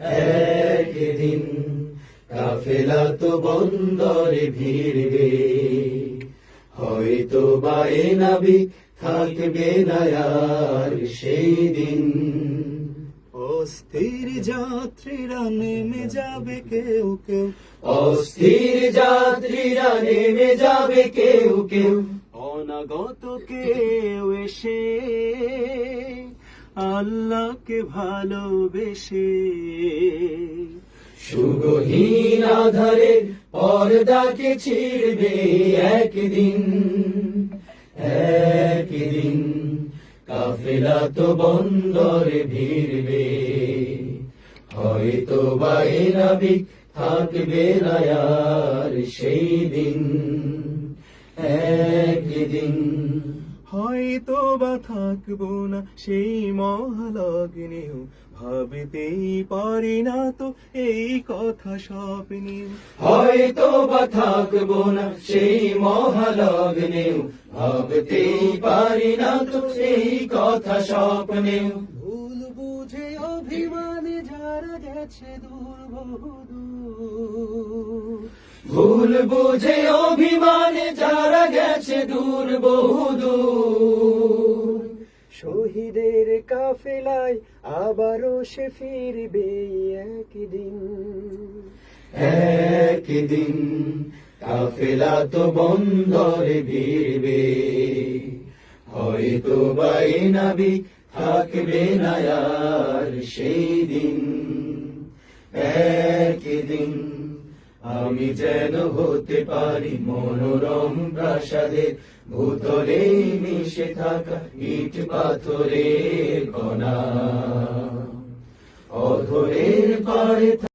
একদিন কাফেলা তো বন্দরে ভিড়বে। হয়তো বা এ নাবি থাকবে না আর সেই দিন। অস্থির যাত্রীরা নেমে যাবে কেউ কেউ। অস্থির যাত্রীরা নেমে যাবে কেউ কেউ। অনাগত কেউ এসে আল্লাহকে ভালোবেসে। সুগহীন আধারে পর্দাকে ছিড়বে একদিন একদিন কাফেলা তো বন্দরে ভিড়বে। হয়তো বা থাকবে না আর সেই দিন, একদিন হয়তো বা থাকব না সেই মহালগ্নেও ভাবতেই পারি না তো এই কথা স্বপ্নেও হয়তো বা থাকব না সেই মহালগ্নেও ভাবতেই পারি না তো সেই কথা স্বপ্নেও। ভুল বুঝে অভিমানে যারা গেছে দূর বহুদূর ভুল বুঝে অভিমানে যারা গেছে দূর বহুদূর শহীদের কাফেলায় আবারও সে ফিরবে একদিন। একদিন কাফেলা তো বন্দরে ভিড়বে হয়তো বা এ নাবিক থাকবে না সেই দিন। একদিন আমি যেন হতে পারি মনোরম প্রাসাদে ভূতলে মিশে থাকা ইট পাথরের কণা। অধরের পাড়ে